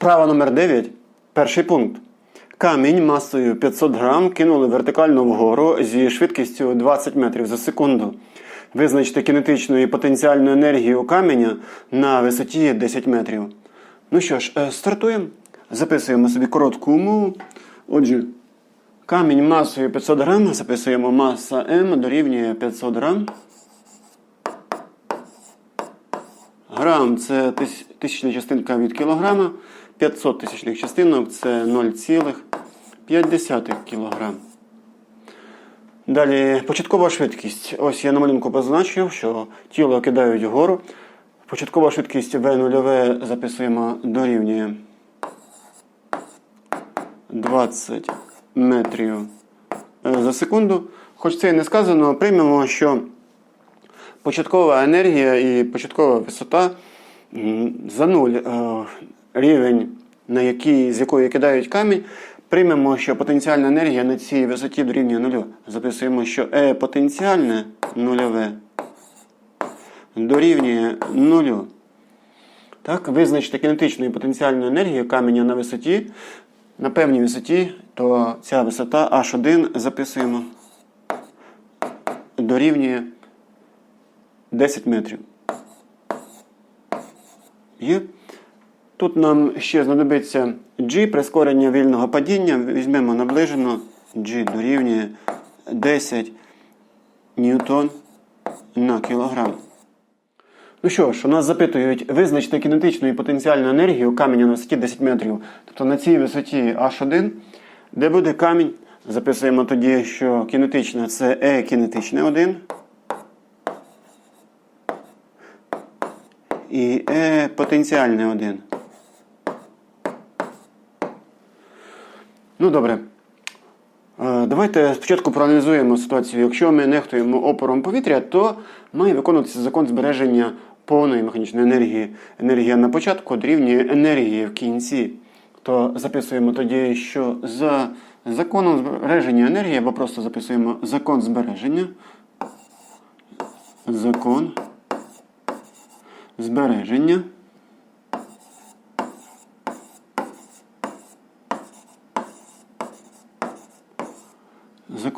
Вправа номер 9. Перший пункт. Камінь масою 500 грам кинули вертикально вгору зі швидкістю 20 метрів за секунду. Визначте кінетичну і потенціальну енергію каменя на висоті 10 метрів. Ну що ж, е, стартуємо. Записуємо собі коротку умову. Отже, камінь масою 500 грам. Записуємо маса М дорівнює 500 грам. Грам це тисячна частинка від кілограма. 500 тисячних частинок це 0,5 кілограм. Далі початкова швидкість. Ось я на малюнку позначив, що тіло кидають вгору. Початкова швидкість V0 записуємо дорівнює 20 метрів за секунду. Хоч це і не сказано, приймемо, що початкова енергія і початкова висота за нуль е, рівень, на який, з якої кидають камінь, приймемо, що потенціальна енергія на цій висоті дорівнює нулю. Записуємо, що E потенціальне нульове дорівнює нулю. Так, визначте кінетичну і потенціальну енергію каменя на висоті. На певній висоті, то ця висота H1 записуємо дорівнює 10 метрів. Є. Тут нам ще знадобиться G, прискорення вільного падіння. Візьмемо наближено G дорівнює 10 ньютон на кілограм. Ну що ж, у нас запитують визначити кінетичну і потенціальну енергію каменя на висоті 10 метрів. Тобто на цій висоті H1, де буде камінь, записуємо тоді, що кінетична це E кінетичне 1. І E потенціальне 1. Ну добре. Е, Давайте спочатку проаналізуємо ситуацію. Якщо ми нехтуємо опором повітря, то має виконуватися закон збереження повної механічної енергії. Енергія на початку дорівнює енергії в кінці. То записуємо тоді, що за законом збереження енергії, або просто записуємо закон збереження. Закон збереження.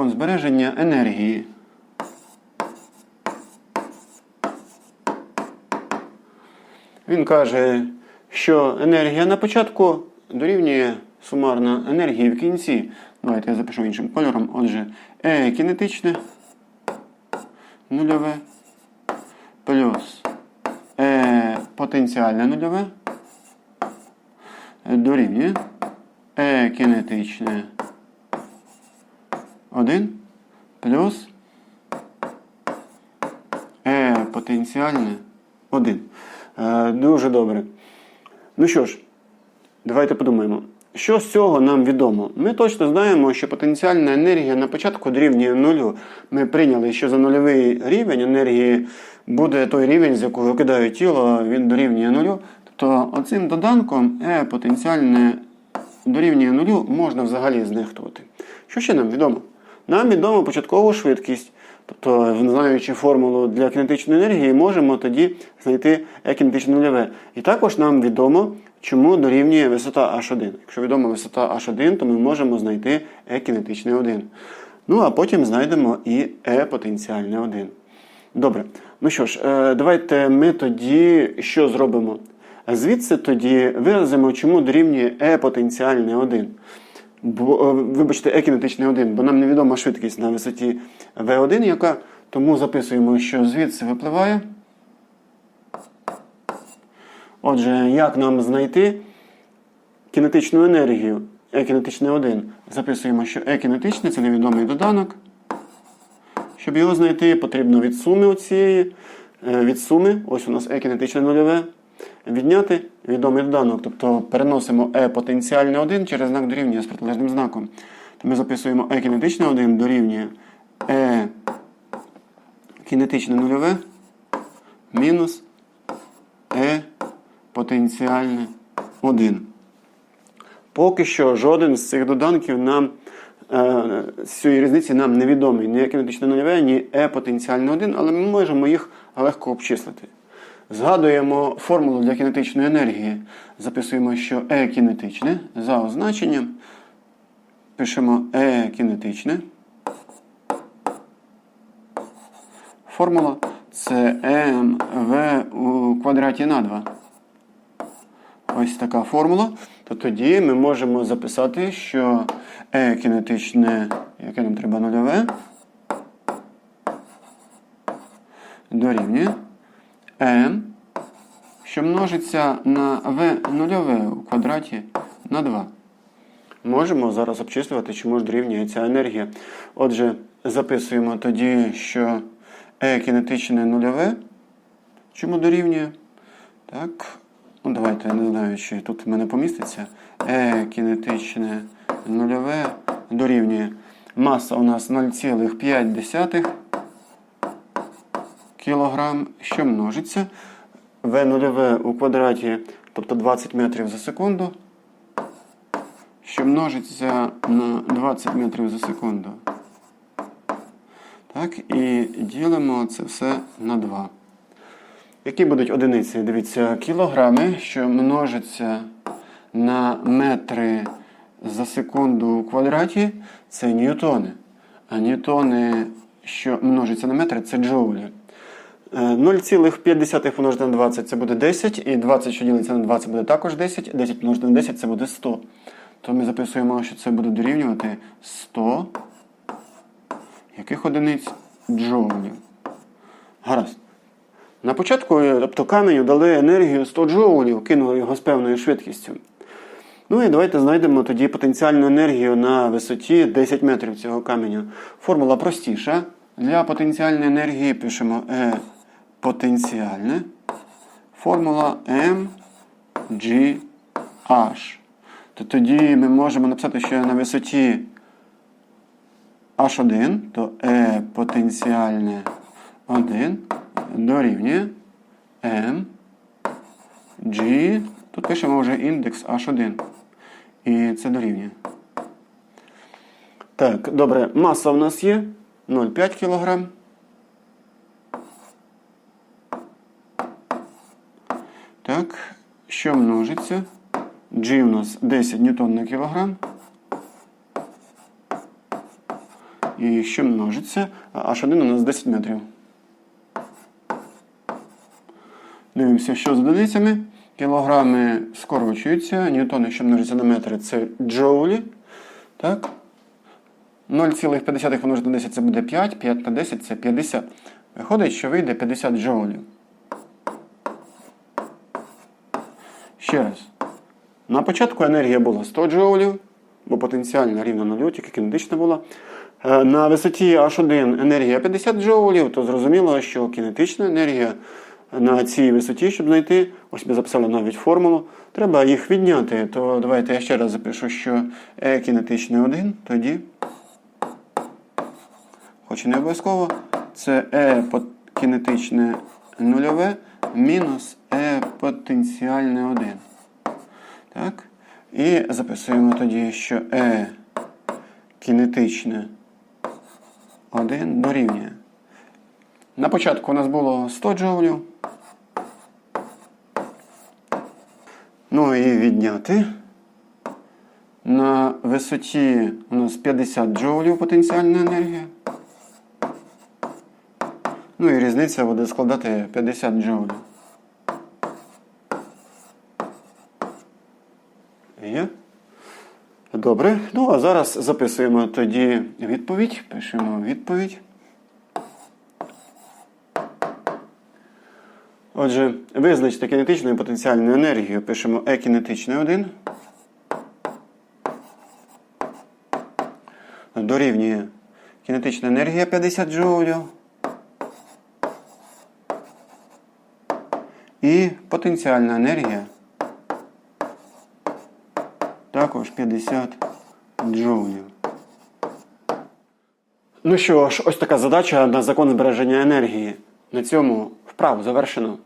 Закон збереження енергії. Він каже, що енергія на початку дорівнює сумарна енергії в кінці. Давайте я запишу іншим кольором. Отже, E кінетичне нульове плюс E потенціальне нульове дорівнює E кінетичне 1 плюс E потенціальне 1. Е, Дуже добре. Ну що ж, давайте подумаємо. Що з цього нам відомо? Ми точно знаємо, що потенціальна енергія на початку дорівнює нулю. Ми прийняли, що за нульовий рівень енергії буде той рівень, з якого кидає тіло, він дорівнює нулю. Тобто оцим доданком E потенціальне дорівнює нулю можна взагалі знехтувати. Що ще нам відомо? Нам відомо початкову швидкість. Тобто, знаючи формулу для кінетичної енергії, можемо тоді знайти E кінетичне нульове. І також нам відомо, чому дорівнює висота H1. Якщо відома висота H1, то ми можемо знайти E кінетичне 1. Ну, а потім знайдемо і E потенціальне 1. Добре. Ну що ж, е, давайте ми тоді що зробимо? Звідси тоді виразимо, чому дорівнює E потенціальне 1. Бо, е, вибачте, кінетичне 1, бо нам невідома швидкість на висоті V1, яка тому записуємо, що звідси випливає. Отже, як нам знайти кінетичну енергію кінетичне 1? Записуємо, що кінетичне це невідомий доданок. Щоб його знайти, потрібно від суми оцієї, е, від суми, ось у нас E кінетичне нульове, відняти відомий доданок. Тобто переносимо E потенціальне 1 через знак дорівнює з протилежним знаком. То ми записуємо E кінетичне 1 дорівнює E кінетичне нульове мінус E потенціальне 1. Поки що жоден з цих доданків нам е, з цієї різниці нам невідомий ні кінетичне нульове, ні E потенціальне 1, але ми можемо їх легко обчислити. Згадуємо формулу для кінетичної енергії. Записуємо, що Е кінетичне за означенням. Пишемо Е кінетичне. Формула це МВ у квадраті на 2. Ось така формула. То тоді ми можемо записати, що Е кінетичне, яке нам треба нульове, дорівнює М, що множиться на В нульове у квадраті на 2. Можемо зараз обчислювати, чому ж дорівнює ця енергія. Отже, записуємо тоді, що Е кінетичне нульове. Чому дорівнює? Так. Ну, давайте, я не знаю, чи тут в мене поміститься. Е кінетичне нульове дорівнює. Маса у нас 0,5 кілограм, що множиться. В нульове у квадраті, тобто 20 метрів за секунду, що множиться на 20 метрів за секунду. Так, і ділимо це все на 2. Які будуть одиниці? Дивіться, кілограми, що множаться на метри за секунду у квадраті, це ньютони. А ньютони, що множаться на метри, це джоулі. Е, 0,5 помножити на 20 це буде 10, і 20, що на 20, буде також 10, 10 помножити на 10 це буде 100. То ми записуємо, що це буде дорівнювати 100 яких одиниць джоулів. Гаразд. На початку, тобто каменю дали енергію 100 джоулів, кинули його з певною швидкістю. Ну і давайте знайдемо тоді потенціальну енергію на висоті 10 метрів цього каменю. Формула простіша. Для потенціальної енергії пишемо E потенціальне. Формула M G H. То тоді ми можемо написати, що на висоті H1, то E потенціальне 1 дорівнює M G. Тут пишемо вже індекс H1. І це дорівнює. Так, добре, маса в нас є 0,5 кг. Так, що множиться? G у нас 10 ньютон на кілограм. І що множиться? H1 у нас 10 метрів. Дивимося, що з одиницями. Кілограми скорочуються. Ньютони, що множиться на метри, це джоулі. Так? 0,5 помножити на 10 це буде 5, 5 на 10 це 50. Виходить, що вийде 50 джоулів. Ще раз. На початку енергія була 100 джоулів, бо потенціальна рівна нулю, тільки кінетична була. Е, На висоті H1 енергія 50 джоулів, то зрозуміло, що кінетична енергія на цій висоті, щоб знайти, ось ми записали навіть формулу, треба їх відняти. То давайте я ще раз запишу, що E кінетичний 1, тоді, хоч і не обов'язково, це E кінетичне нульове мінус E потенціальне 1. Так? І записуємо тоді, що E кінетичне 1 дорівнює. На початку у нас було 100 джоулів. Ну і відняти. На висоті у нас 50 джоулів потенціальна енергія. Ну і різниця буде складати 50 джоулів. Є? Добре. Ну, а зараз записуємо тоді відповідь. Пишемо відповідь. Отже, визначте кінетичну і потенціальну енергію. Пишемо Е кінетичний 1. Дорівнює кінетична енергія 50 джоулів. І потенціальна енергія також 50 джоулів. Ну що ж, ось така задача на закон збереження енергії. На цьому вправу завершено.